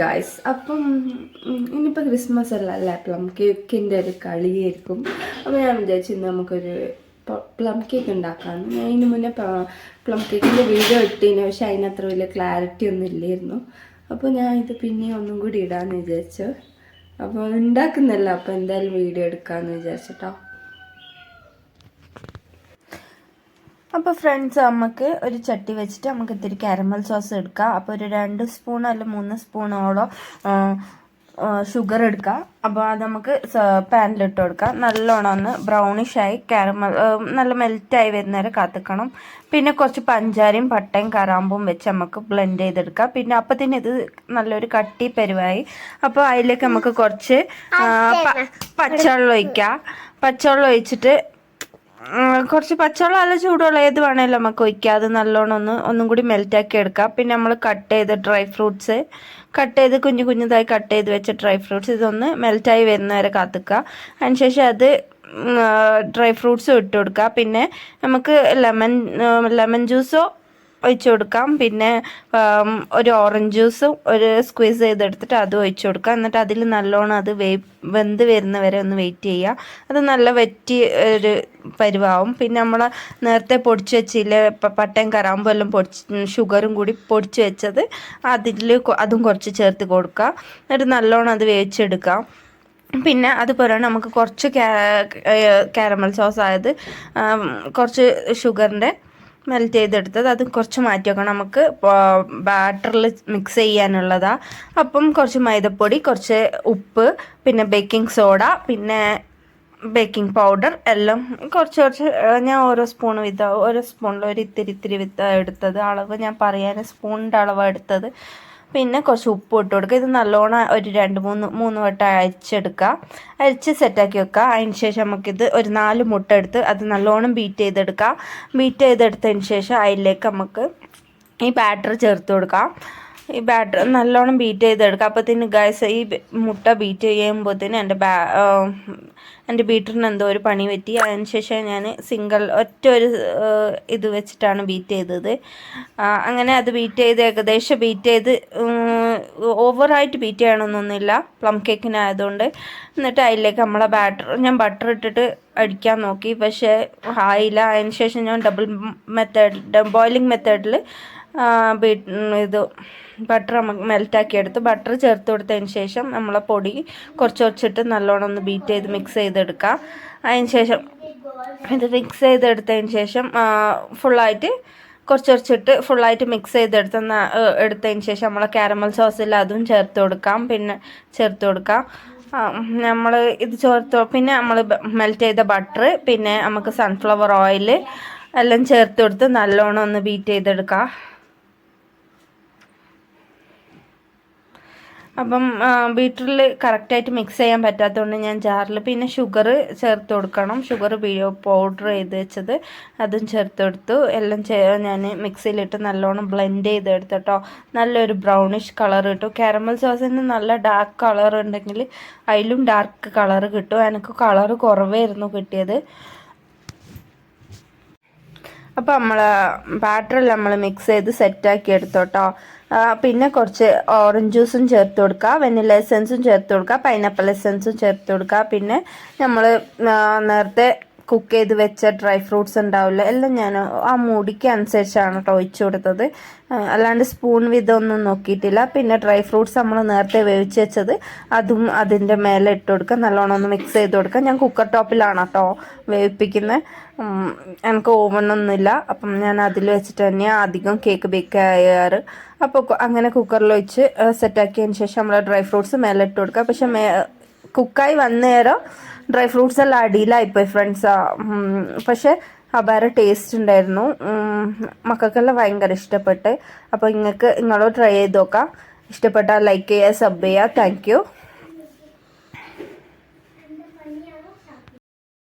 Guys അപ്പം ഇനിയിപ്പോൾ Christmas അല്ല അല്ലേ പ്ലം കേക്കിന്റെ ഒരു കളിയായിരിക്കും. അപ്പോൾ ഞാൻ വിചാരിച്ചു ഇന്ന് നമുക്കൊരു പ്ലം കേക്ക് ഉണ്ടാക്കാമെന്ന് ഞാൻ ഇതിന് മുന്നേ പ്ലം കേക്കിന്റെ വീഡിയോ ഇട്ടീന്. പക്ഷെ അതിനത്ര വലിയ ക്ലാരിറ്റി ഒന്നും ഇല്ലായിരുന്നു. അപ്പോൾ ഞാൻ ഇത് പിന്നെ ഒന്നും കൂടി ഇടാമെന്ന് വിചാരിച്ചു. അപ്പോൾ ഉണ്ടാക്കുന്നില്ല. അപ്പോൾ എന്തായാലും വീഡിയോ എടുക്കാമെന്ന് വിചാരിച്ചിട്ടോ അപ്പോൾ ഫ്രണ്ട്സ് നമുക്ക് ഒരു ചട്ടി വെച്ചിട്ട് നമുക്ക് ഇത്തിരി കാരമൽ സോസ് എടുക്കാം. അപ്പോൾ ഒരു രണ്ട് സ്പൂൺ അല്ല മൂന്ന് സ്പൂണോളം ഷുഗർ എടുക്കാം. അപ്പോൾ അത് നമുക്ക് പാനിലിട്ട് കൊടുക്കാം. നല്ലോണം ഒന്ന് ബ്രൗണിഷ് ആയി കാരമൽ നല്ല മെൽറ്റായി വരുന്നവരെ കാത്തിക്കണം. പിന്നെ കുറച്ച് പഞ്ചാരയും പട്ടയും കറാമ്പും വെച്ച് നമുക്ക് ബ്ലെൻഡ് ചെയ്തെടുക്കാം. പിന്നെ അപ്പത്തിന് ഇത് നല്ലൊരു കട്ടി പരുവായി. അപ്പോൾ അതിലേക്ക് നമുക്ക് കുറച്ച് പച്ചവെള്ളം ഒഴിക്കാം. പച്ചവെള്ളം ഒഴിച്ചിട്ട് കുറച്ച് പച്ചവെള്ളം അല്ല ചൂടുവെള്ളം ഏത് വേണേലും നമുക്ക് ഒഴിക്കാം. അത് നല്ലോണം ഒന്ന് ഒന്നും കൂടി മെൽറ്റാക്കി എടുക്കാം. പിന്നെ നമ്മൾ കട്ട് ചെയ്ത ഡ്രൈ ഫ്രൂട്ട്സ് കട്ട് ചെയ്ത് കുഞ്ഞു കുഞ്ഞുതായി കട്ട് ചെയ്ത് വെച്ച ഡ്രൈ ഫ്രൂട്ട്സ് ഇതൊന്ന് മെൽറ്റായി വരുന്നവരെ കാത്തുക്കുക. അതിനുശേഷം അത് ഡ്രൈ ഫ്രൂട്ട്സും ഇട്ട് കൊടുക്കുക. പിന്നെ നമുക്ക് ലെമൺ ലെമൺ ജ്യൂസോ ഒഴിച്ചു കൊടുക്കാം. പിന്നെ ഒരു ഓറഞ്ച് ജ്യൂസും ഒരു സ്ക്വീസ് ചെയ്തെടുത്തിട്ട് അതും ഒഴിച്ചു കൊടുക്കാം എന്നിട്ട് അതിൽ നല്ലോണം അത് വേ വെന്ത് വരുന്ന വരെ ഒന്ന് വെയിറ്റ് ചെയ്യുക. അത് നല്ല വെറ്റി ഒരു പരുവാവും. പിന്നെ നമ്മൾ നേരത്തെ പൊടിച്ച് വെച്ചില്ല പട്ടയും കറാമ്പും എല്ലാം പൊടിച്ച് ഷുഗറും കൂടി പൊടിച്ച് വെച്ചത് അതിൽ അതും കുറച്ച് ചേർത്ത് കൊടുക്കുക. എന്നിട്ട് നല്ലോണം അത് വേവിച്ചെടുക്കാം പിന്നെ അതുപോലെ നമുക്ക് കുറച്ച് കാരമൽ സോസ് ആയത് കുറച്ച് ഷുഗറിന്റെ മെൽറ്റ് ചെയ്തെടുത്തത്. അത് കുറച്ച് മാറ്റി വെക്കണം. നമുക്ക് ബാറ്ററിൽ മിക്സ് ചെയ്യാനുള്ളതാ. അപ്പം കുറച്ച് മൈദപ്പൊടി കുറച്ച് ഉപ്പ് പിന്നെ ബേക്കിംഗ് സോഡ പിന്നെ ബേക്കിംഗ് പൗഡർ എല്ലാം കുറച്ച് കുറച്ച് ഞാൻ ഓരോ സ്പൂൺ വിത്ത് ഓരോ സ്പൂണിൽ ഒരു ഇത്തിരി ഇത്തിരി വിധ എടുത്തത്. അളവ് ഞാൻ പറയാൻ സ്പൂണിന്റെ അളവ് എടുത്തത്. പിന്നെ കുറച്ച് ഉപ്പ് ഇട്ട് കൊടുക്കുക. ഇത് നല്ലോണം ഒരു രണ്ട് മൂന്ന് മൂന്ന് വട്ടം അരിച്ചെടുക്കുക. അരിച്ച് സെറ്റാക്കി വെക്കുക. അതിന് ശേഷം നമുക്കിത് ഒരു നാല് മുട്ട എടുത്ത് അത് നല്ലോണം ബീറ്റ് ചെയ്തെടുക്കുക. ബീറ്റ് ചെയ്തെടുത്തതിന് ശേഷം അതിലേക്ക് നമുക്ക് ഈ ബാറ്റർ ചേർത്ത് കൊടുക്കാം. ഈ ബാറ്റർ നല്ലോണം ബീറ്റ് ചെയ്തെടുക്കുക അപ്പോഴത്തേന് ഗൈസ് ഈ മുട്ട ബീറ്റ് ചെയ്യുമ്പോഴത്തേന് എന്റെ ബാ എന്റെ ബീറ്ററിന് എന്തോ ഒരു പണി പറ്റി. അതിന് ശേഷം ഞാൻ സിംഗിൾ ഒറ്റ ഒരു ഇത് വെച്ചിട്ടാണ് ബീറ്റ് ചെയ്തത്. അങ്ങനെ അത് ബീറ്റ് ചെയ്ത് ഏകദേശം ബീറ്റ് ചെയ്ത് ഓവറായിട്ട് ബീറ്റ് ചെയ്യണമെന്നൊന്നുമില്ല. പ്ലം കേക്കിനായതുകൊണ്ട് എന്നിട്ട് അതിലേക്ക് നമ്മളെ ബാറ്റർ ഞാൻ ബട്ടർ ഇട്ടിട്ട് അടിക്കാൻ നോക്കി. പക്ഷേ ആയില്ല. അതിന് ശേഷം ഞാൻ ഡബിൾ മെത്തേഡ് ബോയിലിംഗ് മെത്തേഡിൽ ബീറ്റ് ഇത് ബട്ടർ നമുക്ക് മെൽറ്റാക്കി എടുത്ത് ബട്ടർ ചേർത്ത് കൊടുത്തതിന് ശേഷം നമ്മളെ പൊടി കുറച്ച് കുറച്ചിട്ട് നല്ലോണം ഒന്ന് ബീറ്റ് ചെയ്ത് മിക്സ് ചെയ്തെടുക്കുക. അതിന് ശേഷം ഇത് മിക്സ് ചെയ്തെടുത്തതിന് ശേഷം ഫുള്ളായിട്ട് കുറച്ച് കുറച്ചിട്ട് ഫുള്ളായിട്ട് മിക്സ് ചെയ്തെടുത്ത എടുത്തതിന് ശേഷം നമ്മളെ കാരമൽ സോസിൽ അതും ചേർത്ത് കൊടുക്കാം. പിന്നെ ചേർത്ത് കൊടുക്കാം. നമ്മൾ ഇത് ചേർത്ത് പിന്നെ നമ്മൾ മെൽറ്റ് ചെയ്ത ബട്ടർ പിന്നെ നമുക്ക് സൺഫ്ലവർ ഓയിൽ എല്ലാം ചേർത്ത് കൊടുത്ത് നല്ലോണം ഒന്ന് ബീറ്റ് ചെയ്തെടുക്കാം. അപ്പം ബീറ്ററിൽ കറക്റ്റായിട്ട് മിക്സ് ചെയ്യാൻ പറ്റാത്തതുകൊണ്ട് ഞാൻ ജാറിൽ പിന്നെ ഷുഗർ ചേർത്ത് കൊടുക്കണം. ഷുഗർ പൗഡർ ചെയ്ത് വെച്ചത് അതും ചേർത്ത് കൊടുത്തു. എല്ലാം ഞാൻ മിക്സിയിലിട്ട് നല്ലോണം ബ്ലെൻഡ് ചെയ്തെടുത്തു കേട്ടോ. നല്ലൊരു ബ്രൗണിഷ് കളർ കിട്ടും. കാരമൽ സോസിന് നല്ല ഡാർക്ക് കളർ ഉണ്ടെങ്കിൽ അതിലും ഡാർക്ക് കളർ കിട്ടും. എനിക്ക് കളർ കുറവായിരുന്നു കിട്ടിയത്. അപ്പോൾ നമ്മൾ ബാറ്ററിൽ നമ്മൾ മിക്സ് ചെയ്ത് സെറ്റാക്കി എടുത്തോട്ടോ പിന്നെ കുറച്ച് ഓറഞ്ച് ജ്യൂസും ചേർത്ത് കൊടുക്കുക വെനില എസൻസും ചേർത്ത് കൊടുക്കുക പൈനാപ്പിൾ എസൻസും ചേർത്ത് കൊടുക്കുക പിന്നെ നമ്മൾ നേരത്തെ കുക്ക് ചെയ്ത് വെച്ച ഡ്രൈ ഫ്രൂട്ട്സ് ഉണ്ടാവില്ല. എല്ലാം ഞാൻ ആ മൂടിക്ക് അനുസരിച്ചാണ് കേട്ടോ ഒഴിച്ചു കൊടുത്തത്. അല്ലാണ്ട് സ്പൂൺ വിധമൊന്നും നോക്കിയിട്ടില്ല. പിന്നെ ഡ്രൈ ഫ്രൂട്ട്സ് നമ്മൾ നേരത്തെ വേവിച്ച് വെച്ചത് അതും അതിന്റെ മേലെ ഇട്ട് കൊടുക്കുക. നല്ലോണം ഒന്ന് മിക്സ് ചെയ്ത് കൊടുക്കുക. ഞാൻ കുക്കർ ടോപ്പിലാണ് കേട്ടോ വേവിപ്പിക്കുന്നത് എനിക്ക് ഓവനൊന്നുമില്ല അപ്പം ഞാൻ അതിൽ വെച്ചിട്ട് തന്നെയാണ് അധികം കേക്ക് ബേക്ക് ചെയ്യാറ് അപ്പോൾ അങ്ങനെ കുക്കറിൽ വെച്ച് സെറ്റാക്കിയതിന് ശേഷം നമ്മൾ ഡ്രൈ ഫ്രൂട്ട്സ് മേലെ ഇട്ട് കൊടുക്കുക. പക്ഷെ മേ കുക്കായി വന്നേരം ഡ്രൈ ഫ്രൂട്ട്സ് എല്ലാം അടിയിലായിപ്പോയി ഫ്രണ്ട്സ്. പക്ഷെ അപാര ടേസ്റ്റ് ഉണ്ടായിരുന്നു. മക്കൾക്കെല്ലാം ഭയങ്കര ഇഷ്ടപ്പെട്ട്. അപ്പോൾ നിങ്ങൾക്ക് നിങ്ങളോ ട്രൈ ചെയ്ത് നോക്കാം. ഇഷ്ടപ്പെട്ടാൽ ലൈക്ക് ചെയ്യുക സബ് ചെയ്യുക. താങ്ക്